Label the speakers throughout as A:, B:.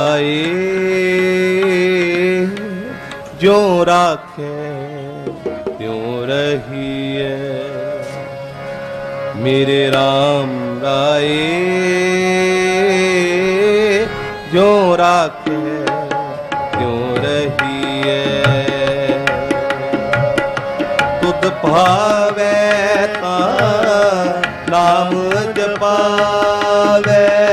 A: ਆਏ ਜੋ ਰਾਖੇ, ਤਿਉ ਰਹੀਏ। ਮੇਰੇ RAM ਰਾਏ ਜੋ ਰਾਖੇ, ਤਿਉ ਰਹੀਏ। ਤੁਧ ਭਾਵੈ ਤਾਂ ਨਾਮ ਜਪਾਵੇ।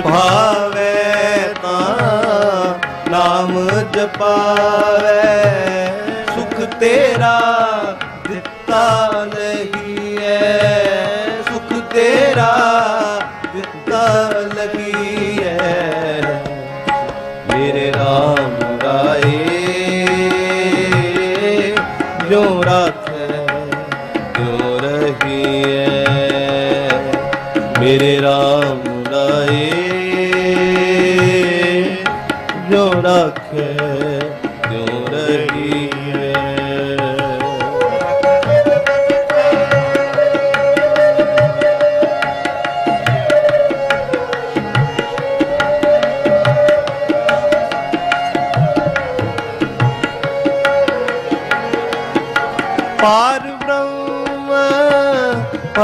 A: ਭਾਵੈ ਤਾਂ ਨਾਮ ਜਪਾਵੇ, ਸੁਖ ਤੇਰਾ ਦਿੱਤਾ ਨਹੀਂ ਹੈ ਸੁਖ ਤੇਰਾ ਦਿੱਤਾ ਲਗੀ ਹੈ ਮੇਰੇ ਰਾਮ ਰਾਏ, ਜੋ ਰਾਖੈ ਜੋ ਰਹੀ ਰਹੀਏ ਮੇਰੇ ਰਾਮ ਰਾਏ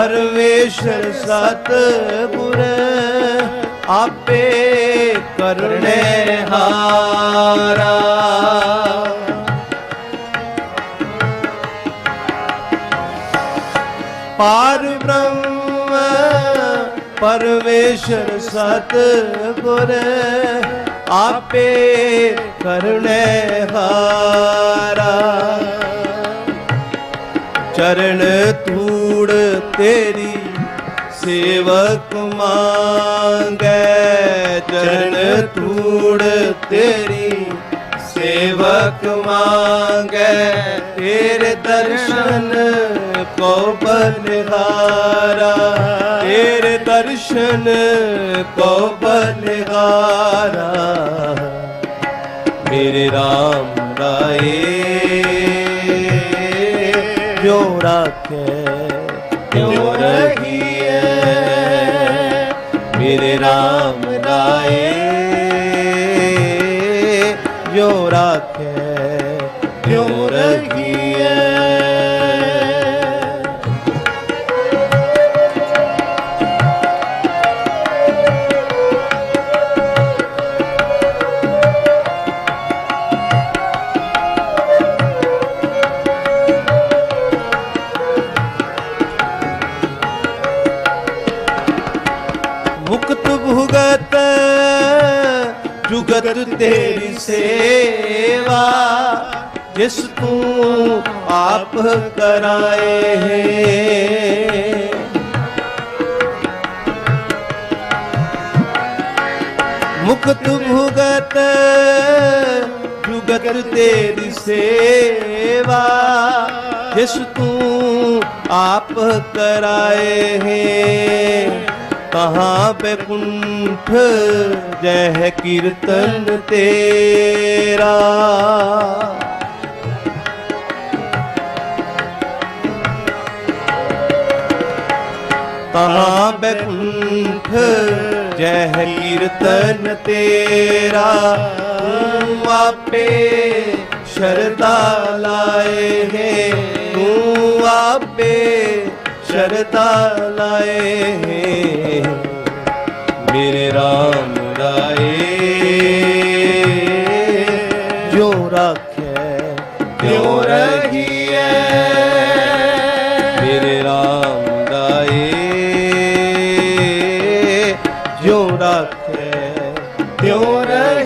A: ਪਰਮੇਸ਼ਰ ਸਤਿਗੁਰ ਆਪੇ ਕਰਨੇ ਹਾਰਾ। ਪਾਰ ਬ੍ਰਹਮ ਪਰਮੇਸ਼ਰ ਸਤਿਗੁਰ ਆਪੇ ਕਰਨੇ ਹਾਰਾ। ਚਰਨ ਤੂੰ ਧੂੜ ਤੇਰੀ ਸੇਵਕ ਮੰਗੈ, ਚਰਨ ਧੂੜ ਤੇਰੀ ਸੇਵਕ ਮੰਗੈ। ਤੇਰੇ ਦਰਸ਼ਨ ਕੋ ਬਨਹਾਰਾ ਤੇਰੇ ਦਰਸ਼ਨ ਕੋ ਬਨਹਾਰਾ ਮੇਰੇ RAM ਰਾਏ, ਜੋ ਰਾਖੇ ਜੋ ਰਹੀਏ? ਮੇਰੇ RAM ਰਾਏ ਜੋ ਰਾਖੇ ਜੋ ਰਹੀਏ? ਜੁਗਤ ਤੇਰੀ ਸੇਵਾ, ਜਿਸ ਤੂੰ ਆਪ ਕਰਾਏ। ਹੈ ਮੁਕਤ ਭੁਗਤ ਜੁਗਤ ਤੇਰੀ ਸੇਵਾ, ਜਿਸ ਤੂੰ ਆਪ ਕਰਾਏ। ਹੈ ਕਹਾਂ ਜੈ ਜਹ ਕੀਰਤਨ ਤੇਰਾ। ਕਹਾਂ ਬੈਕੁੰਠ ਜਹ ਕੀਰਤਨ ਤੇਰਾ। ਤੂੰ ਆਪੇ ਸ਼ਰਦਾ ਲਾਏ ਹੈ, ਤੂੰ ਆਪੇ ਸ਼ਰਦਾ ਲਾਏ। ਮੇਰੇ RAM ਰਾਏ ਜੋ ਰਾਖੈ ਤਿਉ ਰਹੀਐ? ਮੇਰੇ RAM ਰਾਏ ਜੋ ਰਾਖੈ ਤਿਉ ਰਹੀਐ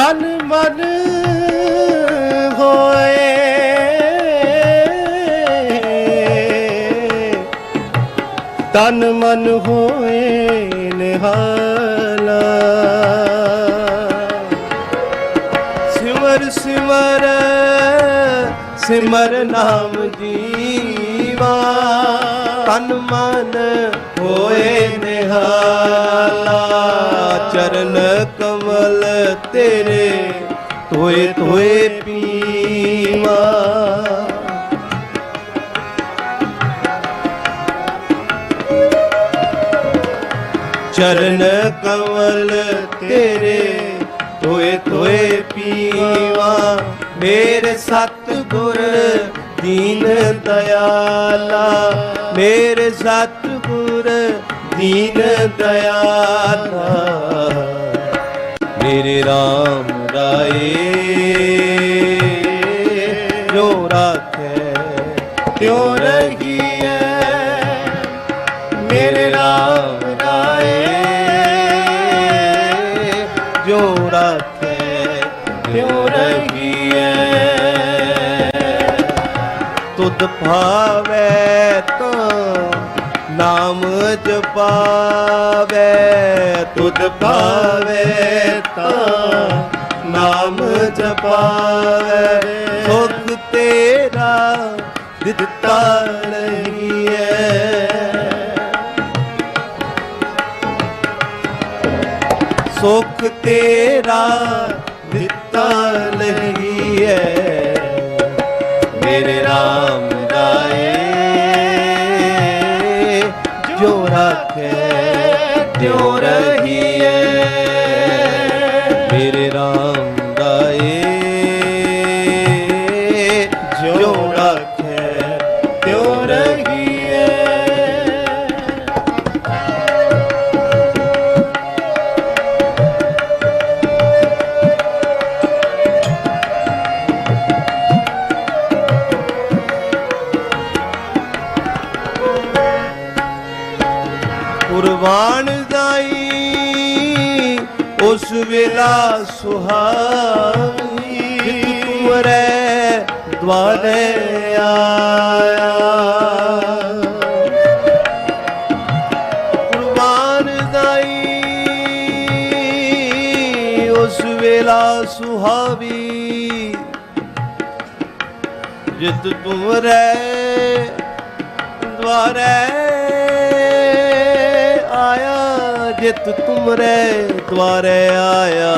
A: ਤਨ ਮਨ ਹੋਏ। ਤਨ ਮਨ ਹੋਏ ਨਿਹਾਲਾ। ਸਿਮਰ ਸਿਮਰ ਸਿਮਰ ਨਾਮ ਜੀਵਾ। ਤਨ ਮਨ ਹੋਏ ਨਿਹਾਲਾ, ਚਰਨ ਕਮਲ ਤੇਰੇ ਤੋਏ ਤੋਏ ਪੀਵਾ। ਚਰਨ ਕਮਲ ਤੇਰੇ ਤੋਏ ਤੋਏ ਪੀਵਾ, ਮੇਰੇ ਸਤਿਗੁਰ ਦੀਨ ਦਇਆਲਾ, ਮੇਰੇ ਸਤਿਗੁਰ ਦੀਨ ਦਇਆਲਾ। ਮੇਰੇ RAM ਰਾਏ, ਜੋ ਰਾਖੇ ਤਿਉ ਰਹੀਏ ਮੇਰੇ RAM ਤੁਧ ਭਾਵੇ ਤਾਂ, ਨਾਮ ਜਪਾਵੇ ਤੁਧ ਭਾਵੇ ਤਾਂ, ਨਾਮ ਜਪਾਵੇ ਸੁਖ ਤੇਰਾ ਦਿੱਤਾ ਲਈਏ ਸੁਖ ਤੇਰਾ ਮੇਰੇ RAM ਰਾਏ ਜੋ ਰੱਖੇ ਤਿਉ ਰਹੀਏ ਉਸ ਵੇਲਾ ਸੁਹਾਵੀ ਤੁਮਰੇ ਦਵਾਰੇ ਆਇਆ। ਕੁਰਬਾਨ ਦਾਈ ਉਸ ਵੇਲਾ ਸੁਹਾਵੀ। ਜਿਤ ਤੁਮਰੇ ਦਵਾਰੇ ਜਿਤ ਤੁਮਰੇ ਦਵਾਰੇ ਆਇਆ।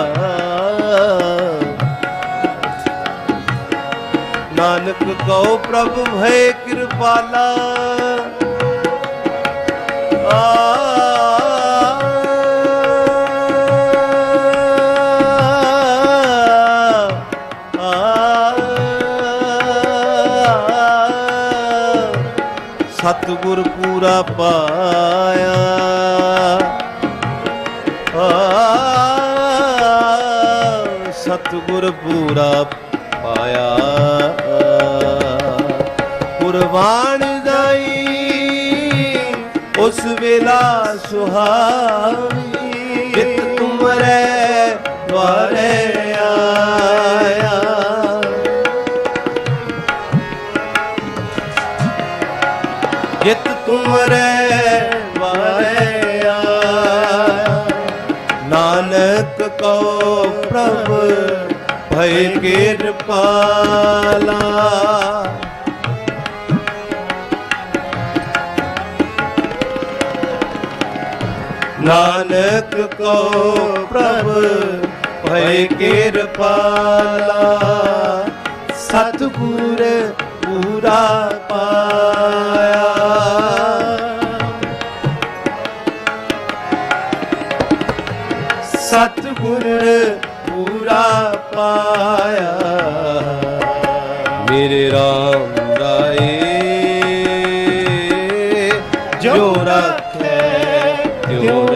A: ਨਾਨਕ ਕਉ ਪ੍ਰਭ ਭੈ ਕਿਰਪਾਲਾ। ਸਤਿਗੁਰ ਪੂਰਾ ਪਾਇਆ। ਸਤਿਗੁਰ ਪੂਰਾ ਪਾਇਆ। ਕੁਰਬਾਨ ਦਾਈ ਉਸ ਵੇਲਾ ਸੁਹਾਵੀ ਜਿਤ ਤੁਮਰੇ ਦੁਆਰੇ ਆਇਆ। ਜਿਤ ਤੁਮਰੇ ਨਾਨਕ ਕੋ ਪ੍ਰਭ ਭੈ ਕਿਰਪਾਲਾ। ਨਾਨਕ ਕੋ ਪ੍ਰਭ ਭੈ ਕਿਰਪਾਲਾ। ਸਤਿਗੁਰ ਪੂਰਾ ਪਾਇਆ। ਪੂਰਾ ਪਾਇਆ। ਮੇਰੇ RAM ਰਾਏ ਜੋ ਰੱਖੇ ਤਿਉ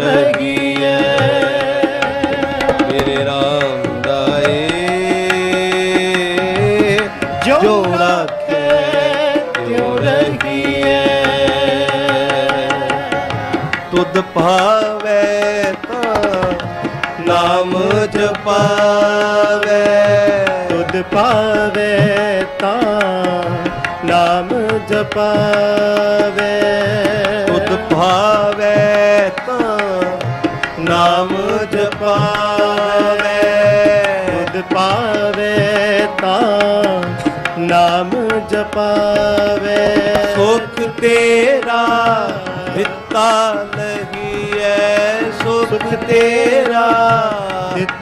A: ਮੇਰੇ RAM ਰਾਏ ਜੋ ਰੱਖੇ ਤਿਉ ਤੁਧ ਨਾਮ ਜਪਾਵੇ
B: ਤੁਧ ਪਾਵੇ ਤਾਂ ਨਾਮ ਜਪਾਵੇ।
A: ਤੁਧ ਭਾਵੇ ਤਾਂ ਨਾਮ ਜਪਾਵੇ।
B: ਤੁਧ ਪਾਵੇ ਤਾਂ ਨਾਮ ਜਪਾਵੇ।
A: ਸੁਖ ਤੇਰਾ ਦਿੱਤਾ ਲਹੀਐ ਸੁਖ ਤੇਰਾ